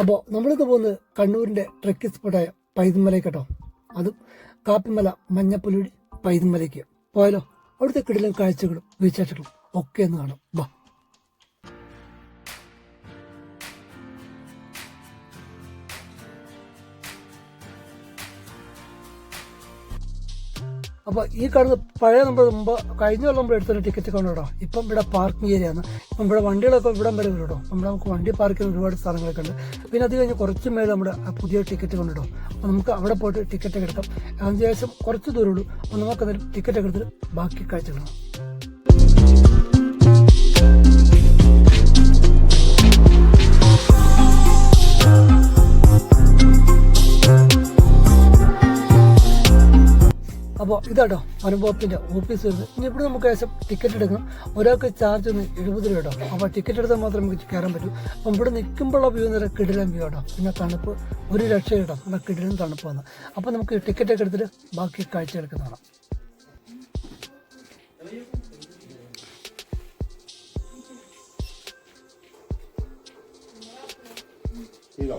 അപ്പോൾ നമ്മളിത് പോകുന്നത് കണ്ണൂരിന്റെ ട്രക്കിംഗ് സ്പോട്ടായ പൈതമലയ്ക്ക് കേട്ടോ. അതും കാപ്പിമല മഞ്ഞപ്പുലുടി പൈതമലയ്ക്ക് പോയാലോ അവിടുത്തെ കിടലും കാഴ്ചകളും വിശേഷങ്ങളും ഒക്കെ ഒന്ന് കാണാം. വാ. അപ്പോൾ ഈ കാണുന്ന പഴയ നമ്മൾ മുമ്പ് കഴിഞ്ഞ കൊല്ലം നമ്മൾ എടുത്തൊരു ടിക്കറ്റ് കണ്ടു ഇപ്പം ഇവിടെ പാർക്കിംഗ് ഏരിയ ആണ്. ഇപ്പം ഇവിടെ വണ്ടികളൊക്കെ ഇവിടം വരെ വരും നമ്മുടെ നമുക്ക് വണ്ടി പാർക്ക് ചെയ്യുന്ന ഒരുപാട് സ്ഥലങ്ങളൊക്കെ ഉണ്ട്. പിന്നെ അത് കഴിഞ്ഞ് കുറച്ച് മേലെ നമ്മുടെ പുതിയ ടിക്കറ്റ് കൊണ്ട് കേട്ടോ അപ്പോൾ നമുക്ക് അവിടെ പോയിട്ട് ടിക്കറ്റ് എടുക്കാം. അതിനുശേഷം കുറച്ച് ദൂരമുള്ളൂ അപ്പോൾ നമുക്ക് അന്നേരം ടിക്കറ്റ് എടുത്തിട്ട് ബാക്കി കാഴ്ച കാണാം അപ്പോൾ ഇതാട്ടോ അനുഭവത്തിന്റെ ഓഫീസ് വരുന്നത്. ഇനി ഇവിടെ നമുക്ക് ഏകദേശം ടിക്കറ്റ് എടുക്കണം. ഒരാൾക്ക് ചാർജ് ഒന്ന് എഴുപത് രൂപ കേട്ടോ. അപ്പോൾ ടിക്കറ്റ് എടുത്താൽ മാത്രമേ നമുക്ക് കയറാൻ പറ്റൂ. അപ്പം ഇവിടെ നിൽക്കുമ്പോഴുള്ള വ്യൂ എന്ന് കിടിലൻ വ്യൂ കേട്ടോ പിന്നെ തണുപ്പ് ഒരു രക്ഷ കേട്ടോ. നമ്മുടെ കിടിലൻ തണുപ്പ് വന്ന്. അപ്പോൾ നമുക്ക് ടിക്കറ്റ് ഒക്കെ എടുത്തിട്ട് ബാക്കി കാഴ്ച എടുക്കുന്നതാണ് 이거.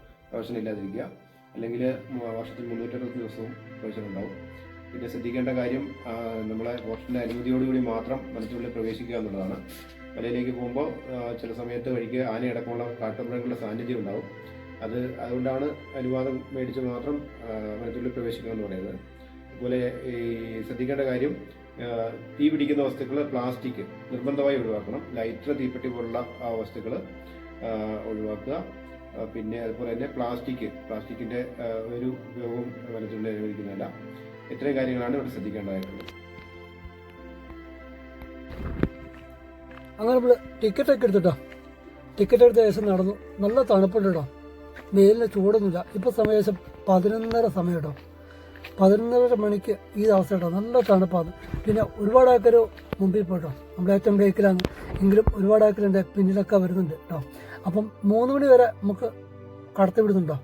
പ്രവേശനം ഇല്ലാതിരിക്കുക അല്ലെങ്കിൽ വർഷത്തിൽ മുന്നൂറ്റി അറുപത്തഞ്ച് ദിവസവും പ്രവേശനം ഉണ്ടാവും പിന്നെ ശ്രദ്ധിക്കേണ്ട കാര്യം നമ്മളെ ഹോസ്റ്റലിന്റെ അനുമതിയോടുകൂടി മാത്രം വനത്തിനുള്ളിൽ പ്രവേശിക്കുക എന്നുള്ളതാണ്. മലയിലേക്ക് പോകുമ്പോൾ ചില സമയത്ത് വഴിക്ക് ആനയടക്കമുള്ള കാട്ടുമൃഗങ്ങളുടെ സാന്നിധ്യം ഉണ്ടാവും. അത് അതുകൊണ്ടാണ് അനുവാദം മേടിച്ച് മാത്രം വനത്തിനുള്ളിൽ പ്രവേശിക്കുക എന്ന് പറയുന്നത്. അതുപോലെ ഈ ശ്രദ്ധിക്കേണ്ട കാര്യം തീ പിടിക്കുന്ന വസ്തുക്കൾ പ്ലാസ്റ്റിക് നിർബന്ധമായി ഒഴിവാക്കണം. ലൈറ്റർ തീപ്പെട്ടി പോലുള്ള വസ്തുക്കൾ ഒഴിവാക്കുക. പിന്നെ അതുപോലെ തന്നെ പ്ലാസ്റ്റിക് പ്ലാസ്റ്റിക്കിന്റെ ഒരു ഉപയോഗം വനത്തിനുള്ളിൽ അനുവദിക്കുന്നില്ല ഇത്രയും കാര്യങ്ങളാണ് ഇവിടെ ശ്രദ്ധിക്കേണ്ടതായിട്ടുള്ളത്. അങ്ങനെ നമ്മൾ ടിക്കറ്റ് ഒക്കെ എടുത്തിട്ടോ. ടിക്കറ്റ് എടുത്ത ശേഷം നടന്നു. നല്ല തണുപ്പുണ്ട് കേട്ടോ. ചൂടൊന്നുമില്ല. ഇപ്പോൾ സമയം ഏകദേശം പതിനൊന്നര സമയം കേട്ടോ. പതിനൊന്നര മണിക്ക് ഈ അവസ്ഥ കേട്ടോ. നല്ല തണുപ്പാണ്. പിന്നെ ഒരുപാട് ആൾക്കാർ മുമ്പിൽ പോയിട്ടോ നമ്മുടെ ഏറ്റവും ബ്രേക്കിലാണ് എങ്കിലും ഒരുപാട് ആൾക്കാരുണ്ട് പിന്നിലൊക്കെ വരുന്നുണ്ട് കേട്ടോ. അപ്പം മൂന്ന് മണി വരെ നമുക്ക് കടത്തി വിടുന്നുണ്ടോ?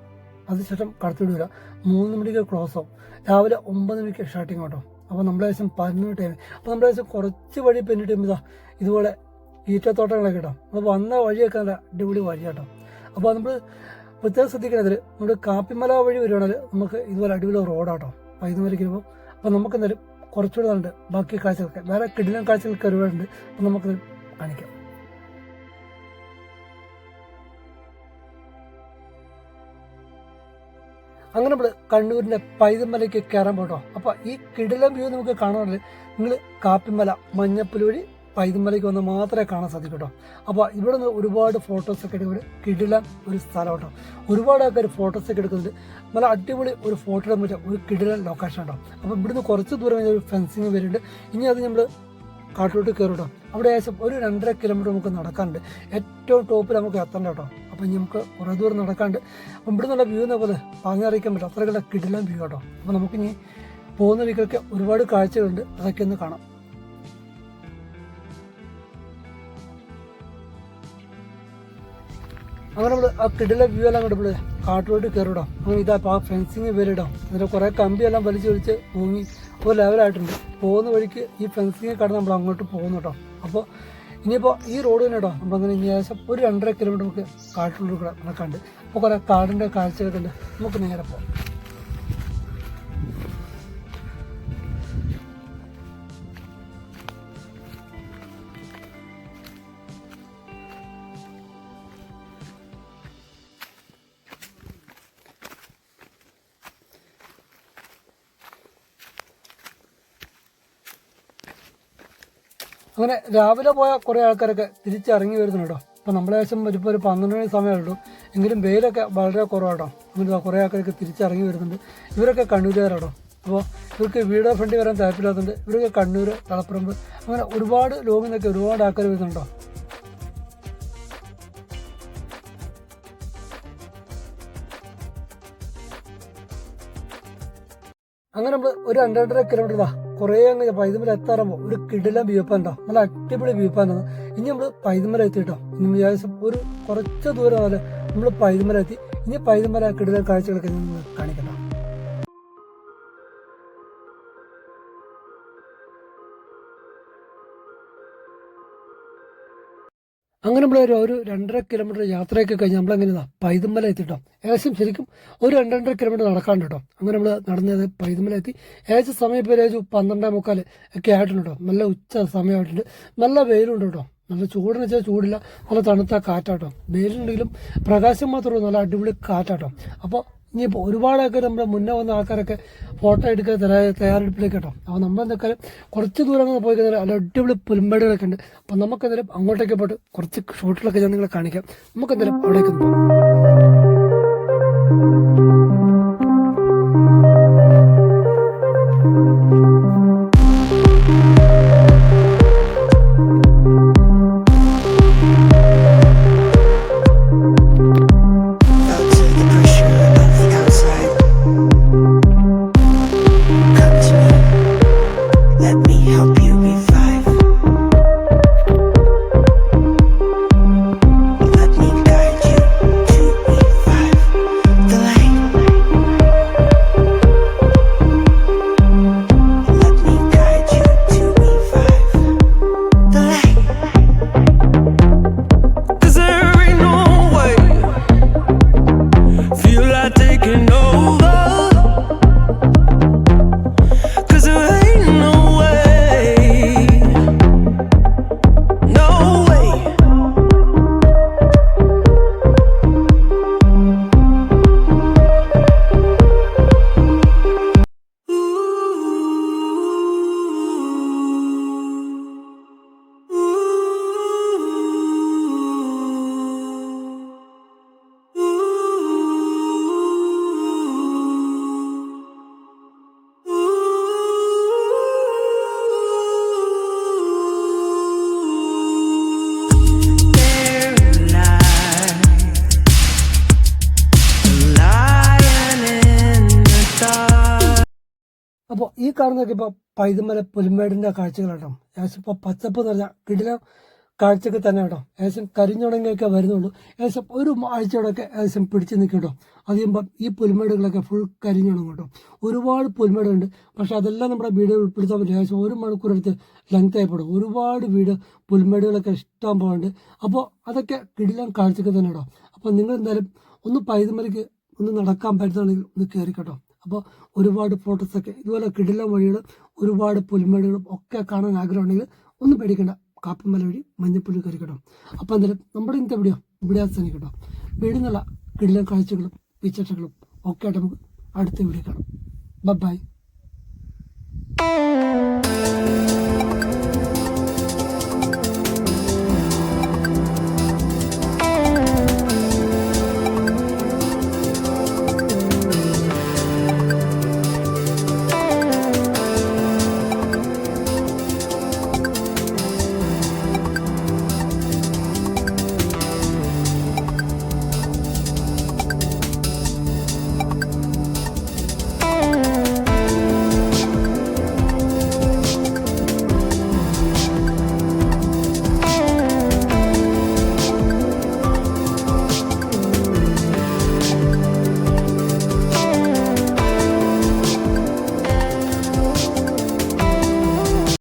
അതിനുശേഷം കടത്തി വിടില്ല മൂന്ന് മണിക്ക് ക്ലോസ് ആവും. രാവിലെ ഒമ്പത് മണിക്ക് സ്റ്റാർട്ടിങ് കേട്ടോ അപ്പോൾ നമ്മുടെ ഏകദേശം പതിനൊന്ന് ടൈം അപ്പോൾ നമ്മുടെ ഏകദേശം കുറച്ച് വഴി പിന്നിട്ട് ഇതാ ഇതുപോലെ ഈറ്റത്തോട്ടങ്ങളൊക്കെ കേട്ടോ നമ്മൾ വന്ന വഴിയൊക്കെ നല്ല അടിപൊളി വഴി കേട്ടോ അപ്പോൾ നമ്മൾ പ്രത്യേകം ശ്രദ്ധിക്കണതിൽ നമ്മുടെ കാപ്പിമല വഴി വരുവാണെങ്കിൽ നമുക്ക് ഇതുപോലെ അടിപൊളി റോഡാട്ടോ. പൈതുമലയ്ക്ക് വരുമ്പോൾ അപ്പോൾ നമുക്ക് എന്തായാലും കുറച്ചുകൂടെ ഉണ്ട് ബാക്കി കാഴ്ചകളൊക്കെ. വേറെ കിടിലം കാഴ്ചകളൊക്കെ ഒരുപാടുണ്ട്. അപ്പോൾ നമുക്ക് കാണിക്കാം. അങ്ങനെ നമ്മൾ കണ്ണൂരിന്റെ പൈതമലയ്ക്ക് കയറാൻ പോട്ടോ അപ്പോൾ ഈ കിടിലം വ്യൂ നമുക്ക് കാണാറില്ല നിങ്ങൾ കാപ്പിമല മഞ്ഞപ്പുലി വഴി പൈതമലയ്ക്ക് വന്ന് മാത്രമേ കാണാൻ സാധിക്കട്ടോ. കേട്ടോ അപ്പോൾ ഇവിടെ നിന്ന് ഒരുപാട് ഫോട്ടോസ് ഒക്കെ എടുക്കുന്നത് കിടിലൻ ഒരു സ്ഥലം കേട്ടോ ഒരുപാട് ആൾക്കാർ ഫോട്ടോസ് ഒക്കെ എടുക്കുന്നുണ്ട്. നല്ല അടിപൊളി ഒരു ഫോട്ടോ എടുക്കാൻ പറ്റിയ ഒരു കിടിലൻ ലൊക്കേഷൻ കേട്ടോ അപ്പോൾ ഇവിടുന്ന് കുറച്ച് ദൂരം കഴിഞ്ഞാൽ ഒരു ഫെൻസിങ് വരുന്നുണ്ട്. ഇനി അത് നമ്മൾ കാട്ടിലോട്ട് കയറും കേട്ടോ. അവിടെ ഏകദേശം ഒരു രണ്ടര കിലോമീറ്റർ നമുക്ക് നടക്കാനുണ്ട്. ഏറ്റവും ടോപ്പിൽ നമുക്ക് എത്തണ്ട കേട്ടോ. അപ്പം നമുക്ക് കുറേ ദൂരം നടക്കാണ്ട്. അപ്പം ഇവിടെ നിന്നുള്ള വ്യൂ എന്ന പോലെ പറഞ്ഞറിയിക്കാൻ പറ്റും അത്രയ്ക്കുള്ള കിടിലം വ്യൂ കേട്ടോ. അപ്പോൾ നമുക്കിനി പോകുന്ന വീക്കൊക്കെ ഒരുപാട് കാഴ്ചകളുണ്ട്. അതൊക്കെ ഒന്ന് കാണാം. അങ്ങനെ നമ്മൾ ആ കിടില വ്യൂ എല്ലാം കണ്ടപ്പോൾ കാട്ടിലോട്ട് കയറിടാം അങ്ങനെ ഇതാ ആ ഫെൻസിങ് വരിടാം എന്നിട്ട് കുറേ കമ്പിയെല്ലാം വലിച്ചു വലിച്ച് തൂങ്ങി ഒരു ലെവലായിട്ടുണ്ട് പോകുന്ന വഴിക്ക് ഈ ഫെൻസിങ് കടന്ന് നമ്മൾ അങ്ങോട്ട് പോകുന്നു കേട്ടോ. അപ്പോൾ ഇനിയിപ്പോൾ ഈ റോഡ് തന്നെ കേട്ടോ നമ്മളങ്ങനെ ഇനി ഏകദേശം ഒരു രണ്ടര കിലോമീറ്റർ നമുക്ക് കാട്ടിലൂടെ കൂടെ നടക്കാണ്ട് അപ്പോൾ കുറേ കാടിന്റെ കാഴ്ചകളൊക്കെ ഉണ്ട്. നമുക്ക് നേരെ പോകാം അങ്ങനെ രാവിലെ പോയ കുറേ ആൾക്കാരൊക്കെ തിരിച്ചിറങ്ങി വരുന്നു കേട്ടോ. അപ്പോൾ നമ്മളെ ഏകദേശം ഇപ്പോൾ ഒരു പന്ത്രണ്ട് മണി സമയമുള്ളൂ എങ്കിലും വെയിലൊക്കെ വളരെ കുറവാട്ടോ. അങ്ങനെ കുറേ ആൾക്കാരൊക്കെ തിരിച്ചിറങ്ങി വരുന്നുണ്ട്. ഇവരൊക്കെ കണ്ണൂരുകാരാട്ടോ. അപ്പോൾ ഇവർക്ക് വീടോ ഫ്രണ്ടി വരാൻ താല്പര്യമില്ലാത്തതുകൊണ്ട് ഇവരൊക്കെ കണ്ണൂർ തളപ്പറമ്പ് അങ്ങനെ ഒരുപാട് ലോങ്ങിൽ നിന്നൊക്കെ ഒരുപാട് ആൾക്കാർ വരുന്നുണ്ടോ? അങ്ങനെ നമ്മൾ ഒരു രണ്ടര കിലോമീറ്റർ കുറേ അങ്ങ് പൈതമല എത്താറുമ്പോൾ ഒരു കിടിലം വ്യൂ നല്ല അടിപൊളി വ്യൂ പോയിന്റ് ആണ്. ഇനി നമ്മൾ പൈതമല എത്തിട്ടോ. ഇനി വിചാരിച്ച ഒരു കുറച്ച് ദൂരം വരെ നമ്മൾ പൈതമല എത്തി. ഇനി പൈതമല കിടിലം കാഴ്ചകളൊക്കെ നിങ്ങൾ അങ്ങനെ നമ്മൾ ഒരു രണ്ടര കിലോമീറ്റർ യാത്രയൊക്കെ കഴിഞ്ഞ് നമ്മളെങ്ങനെ ഇതാ പൈതമല എത്തിട്ടോ. ഏകദേശം ശരിക്കും ഒരു രണ്ട് രണ്ടര കിലോമീറ്റർ നടക്കാണ്ട് കേട്ടോ. അങ്ങനെ നമ്മൾ നടന്നത് പൈതമല എത്തി. ഏകദേശം സമയം ഇപ്പോൾ ഏകദേശം പന്ത്രണ്ടേ മുക്കാൽ ഒക്കെ ആയിട്ടുണ്ട് നല്ല ഉച്ച സമയമായിട്ടുണ്ട്. നല്ല വെയിലുണ്ട് കേട്ടോ. നല്ല ചൂടെന്ന് വെച്ചാൽ ചൂടില്ല. നല്ല തണുത്ത കാറ്റാട്ടോ വെയിലുണ്ടെങ്കിലും പ്രകാശം മാത്രമേ നല്ല അടിപൊളി കാറ്റാട്ടോ അപ്പോൾ ഇനിയിപ്പോൾ ഒരുപാടൊക്കെ നമ്മുടെ മുന്നേ വന്ന ആൾക്കാരൊക്കെ ഫോട്ടോ എടുക്കാൻ തയ്യാ- തയ്യാറെടുപ്പിലേക്ക് കേട്ടോ അപ്പോൾ നമ്മളെന്തൊക്കെ കുറച്ച് ദൂരം പോയി കഴിഞ്ഞാൽ നല്ല അടിപൊളി പുൽമ്പടികളൊക്കെ ഉണ്ട്. അപ്പോൾ നമുക്കെന്തായാലും അങ്ങോട്ടേക്ക് പോയിട്ട് കുറച്ച് ഷോട്ടിലൊക്കെ ഞാൻ നിങ്ങളെ കാണിക്കാം. നമുക്കെന്തായാലും അവിടേക്ക് പോകാം. കാണുന്നതൊക്കെ ഇപ്പോൾ പൈതമല കാഴ്ചകൾ കാഴ്ചകളാട്ടോ ഏകദേശം ഇപ്പോൾ പച്ചപ്പ് നിറഞ്ഞ കിടില കാഴ്ചയൊക്കെ തന്നെ കേട്ടോ. ഏകദേശം കരിഞ്ഞുണങ്ങിയൊക്കെ വരുന്നുള്ളൂ. ഏകദേശം ഒരു ആഴ്ചയോടൊക്കെ ഏകദേശം പിടിച്ചു നിൽക്കും കേട്ടോ. അത് കഴിയുമ്പോൾ ഈ പുൽമേടുകളൊക്കെ ഫുൾ കരിഞ്ഞുണങ്ങും കേട്ടോ. ഒരുപാട് പുൽമേടുണ്ട് പക്ഷെ അതെല്ലാം നമ്മുടെ വീഡിയോ ഉൾപ്പെടുത്താൻ പറ്റില്ല. ഏകദേശം ഒരു മണിക്കൂർ എടുത്ത് ലെങ്ത് ആയിപ്പെടും ഒരുപാട് വീട് പുൽമേടുകളൊക്കെ ഇഷ്ടം പോകുന്നുണ്ട് അപ്പോൾ അതൊക്കെ കിടിലം കാഴ്ചയൊക്കെ തന്നെ കേട്ടോ. അപ്പോൾ നിങ്ങൾ എന്തായാലും ഒന്ന് പൈതമലയ്ക്ക് ഒന്ന് നടക്കാൻ പറ്റുന്നുണ്ടെങ്കിൽ ഒന്ന് കയറി കേട്ടോ. അപ്പോൾ ഒരുപാട് ഫോട്ടോസൊക്കെ ഇതുപോലെ കിടില വഴികളും ഒരുപാട് പുൽമേടുകളും ഒക്കെ കാണാൻ ആഗ്രഹമുണ്ടെങ്കിൽ ഒന്നും പേടിക്കണ്ട. കാപ്പിമല വഴി മഞ്ഞപ്പുല്ല് കയറി കിട്ടും അപ്പോൾ എന്തായാലും നമ്മുടെ ഇന്നത്തെ വീഡിയോ ഇവിടെ അവസാനിക്കട്ടോ. വീടുന്നുള്ള കിടിലം കാഴ്ചകളും വിശേഷങ്ങളും ഒക്കെ ആയിട്ട് നമുക്ക് അടുത്ത വീഡിയോ കാണാം. ബൈ